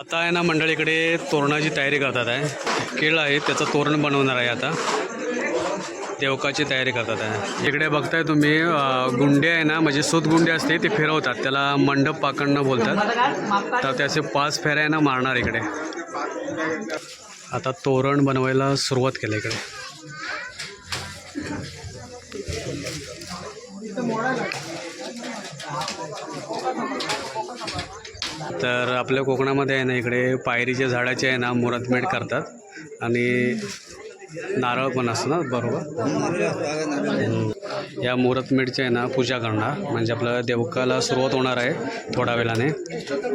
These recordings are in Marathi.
आता आहे ना मंडळीकडे तोरणाची तयारी करतात आहे. केळ आहे त्याचं तोरण बनवणार आहे आता. देवकाची तयारी करतात आहे. इकडे बघताय तुम्ही गुंडे आहे ना म्हणजे सूत गुंडे असते ते फिरवतात. त्याला मंडप पाकडनं बोलतात. तर त्याचे पाच फेऱ्या आहे ना मारणार इकडे. आता तोरण बनवायला सुरुवात केली इकडे. तर आपल्या कोकणामध्ये आहे ना इकडे पायरीच्या झाडाचे आहे ना मुरतमेट करतात. आणि नारळ पण असतं ना बरोबर? या मुहूर्तमेढची आहे ना पूजा करणार. म्हणजे आपलं देवकाला सुरुवात होणार आहे थोड्या वेळाने.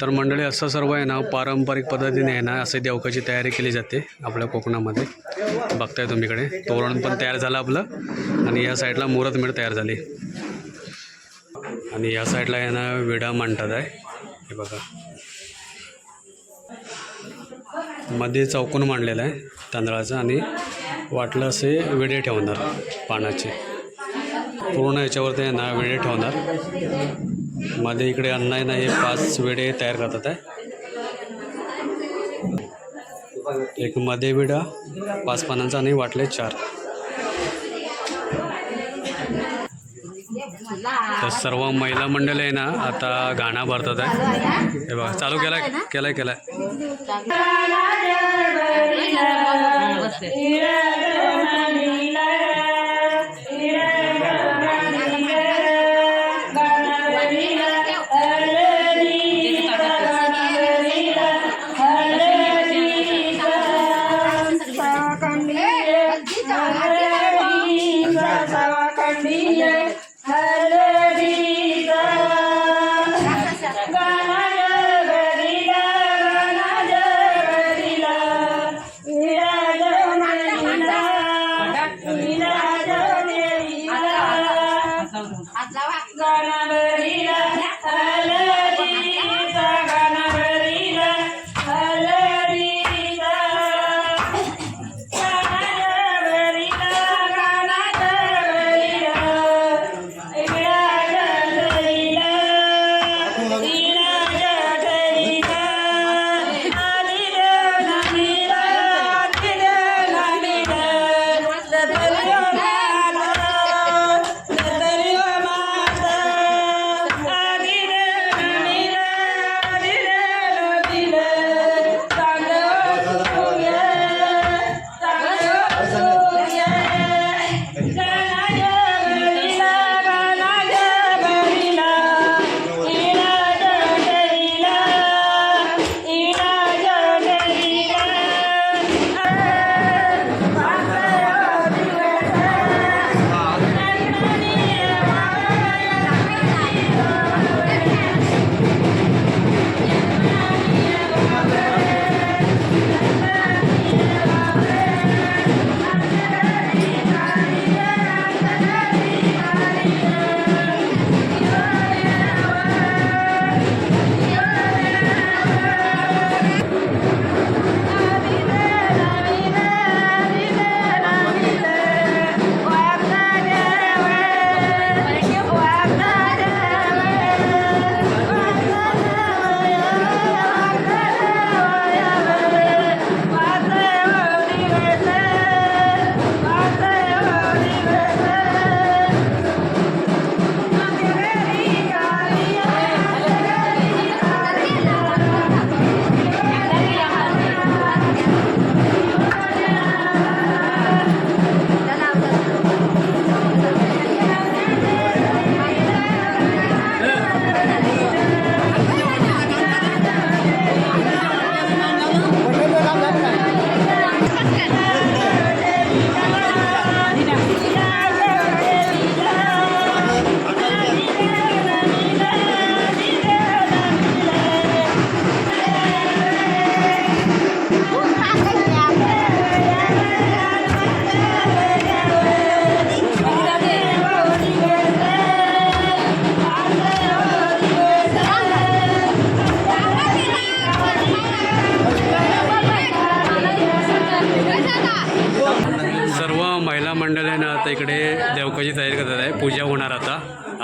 तर मंडळी असं सर्व आहे ना पारंपरिक पद्धतीने आहे ना असे देवकाची तयारी केली जाते आपल्या कोकणामध्ये. बघताय तुम्ही इकडे तोरण पण तयार झालं आपलं. आणि या साईडला मुहूर्तमेट तयार झाली. आणि या साईडला आहे ना विडा मांडतात आहे. हे बघा. मध्ये चौकोन मांडलेला आहे तांदळाचं आणि वाटलं असे विडे ठेवणार पानाचे. पूर्ण याच्यावरती आहे ना वेडे ठेवणार. मध्ये इकडे अन्न आहे ना हे पाच वेडे तयार करतात आहे. एक मध्ये विडा पाच पानांचा आणि वाटले चार. तर सर्व महिला मंडळ आहे ना आता गाणं भरतात आहे. हे बघा चालू केलाय केलाय केलाय.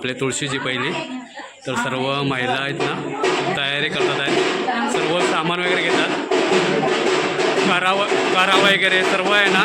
आपल्या तुळशीची पहिली तर सर्व महिला आहेत ना तयारी करतात आहेत. सर्व सामान वगैरे घेतात. करा व- वगैरे सर्व आहे ना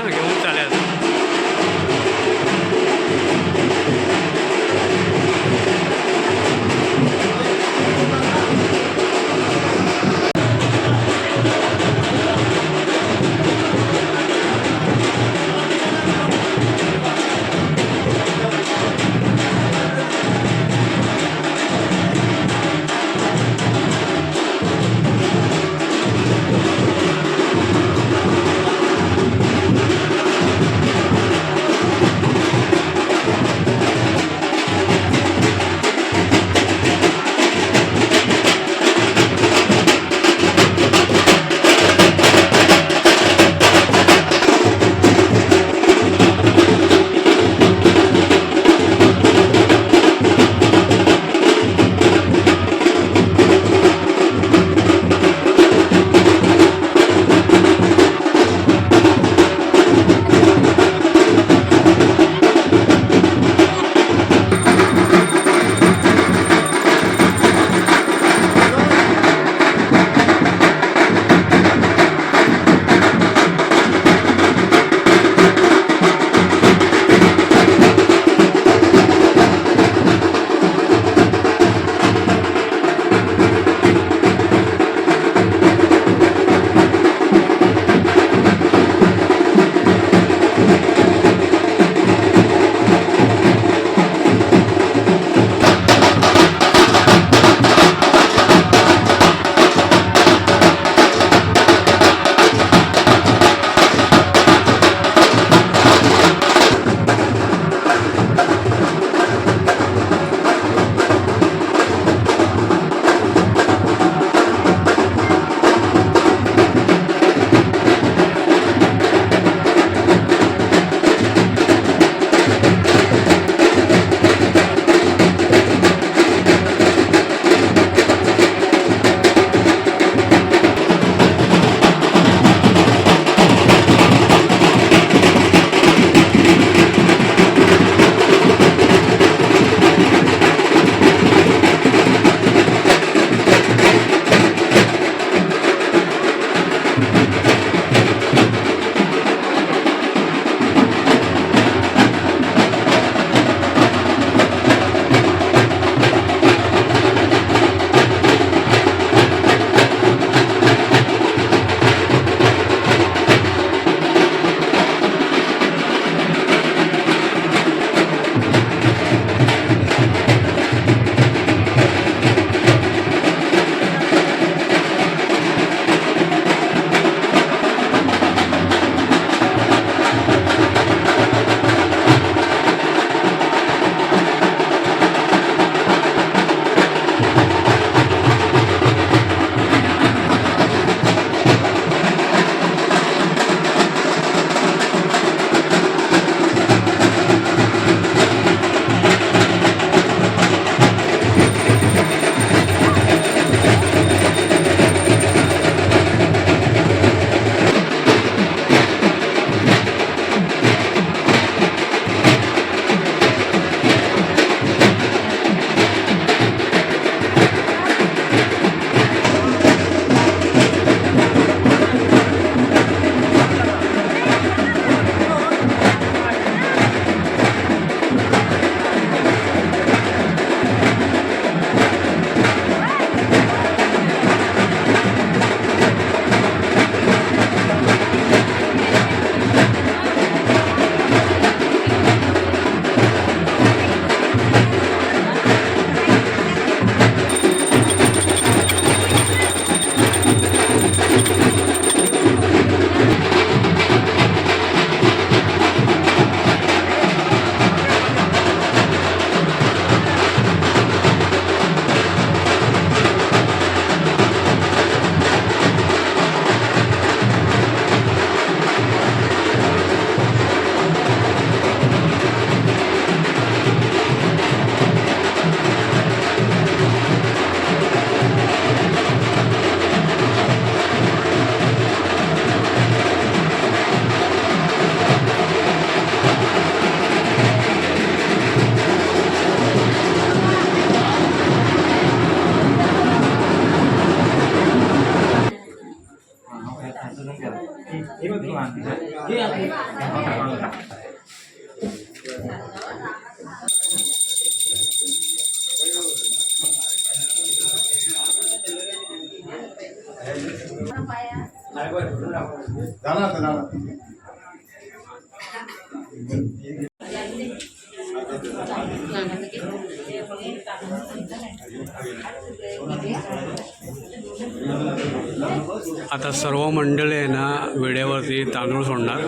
आता सर्व मंडळी आहे ना वेळेवरती तांदूळ सोडणार.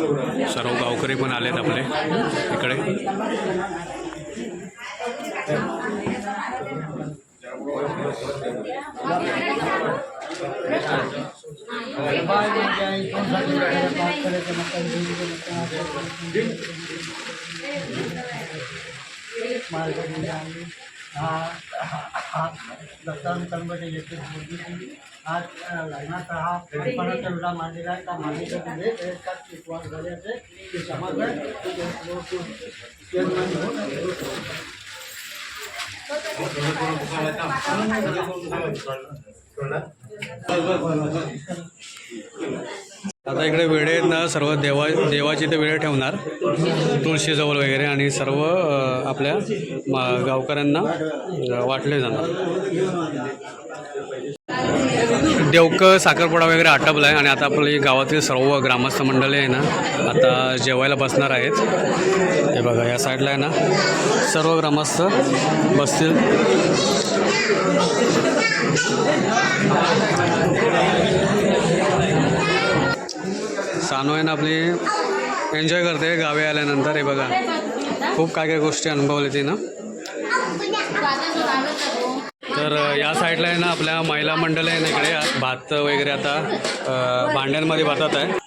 सर्व गावकरी पण आलेत आपले इकडे. मार्केट में जाएँगे हाँ लगता हम कर्म के जैसे मुर्गी की आज लगना कहा पर चलता मानी रहा था मानी का तुम्हें एक का विश्वास करे थे कि समझ में तो तो तो आता इकडे वेळे ना सर्व देवा देवाची ते वेळ ठेवणार. तुळशीजवळ वगैरे आणि सर्व आपल्या मा- गावकऱ्यांना वाटले जाणार. देवक साखरपुडा वगैरे आटपला आहे आणि आता आपली गावातील सर्व ग्रामस्थ मंडळी आहे ना आता जेवायला बसणार आहेत. हे बघा या साईडला आहे ना सर्व ग्रामस्थ बसतील. सानोयन आहे ना आपली एन्जॉय करते गावी आल्यानंतर हे बघा. खूप काय काय गोष्टी अनुभवल्या तिनं. तर या साईडला आहे ना आपल्या महिला मंडळ आहे ना इकडे भात वगैरे आता भांड्यांमध्ये भातात आहे.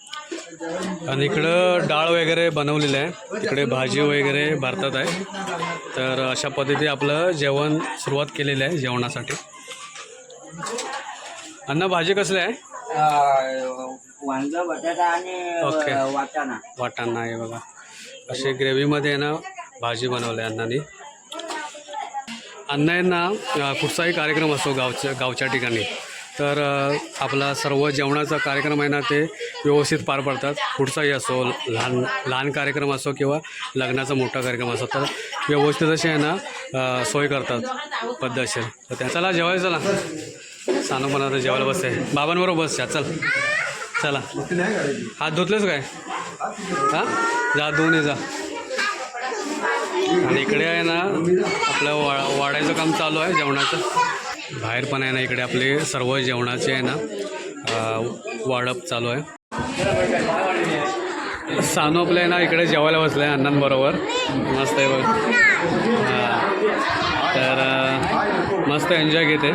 आणि इकडं डाळ वगैरे बनवलेलं आहे. इकडे भाजी वगैरे भारतात आहे. तर अशा पद्धती आपलं जेवण सुरुवात केलेलं आहे जेवणासाठी. अन्न भाजी कसली आहे? ओके. वाटाणा. आहे बघा. असे ग्रेव्हीमध्ये ना भाजी बनवली आहे अण्णांनी. अण्णा आहे ना अ, कुठचाही कार्यक्रम असतो गावच्या गावच्या ठिकाणी तर आपला सर्व जेवणाचा कार्यक्रम आहे ना ते व्यवस्थित पार पडतात. कुठचाही असो लहान लहान कार्यक्रम असो किंवा लग्नाचा मोठा कार्यक्रम असो तर व्यवस्थित असे आहे ना सोय करतात पद्धतशीर. तर त्या चला जेवायला चला. सानू पण आता जेवायला बसते बाबांबरोबर बस चल. चला. हात धुतलेच काय? हां? जा दोन जा. आणि इकडे आहे ना आपलं वा वाढायचं काम चालू आहे जेवणाचं. बाहेर पण आहे ना इकडे आपले सर्व जेवणाचे आहे ना वाढप चालू आहे. सानू आपलं आहे ना इकडे जेवायला बसलं आहे अण्णांबरोबर. मस्त आहे बघ. हां. तर मस्त एन्जॉय घेते.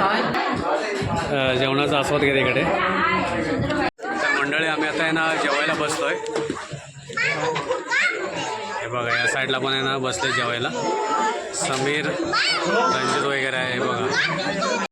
जेवणाचा आस्वाद घेते इकडे. मंडळी आम्ही आता आहे ना जेवायला बसतोय हे बघा या साईडला पण आहे ना बसले जेवायला. समीर रंजित वगैरे आहे हे बघा.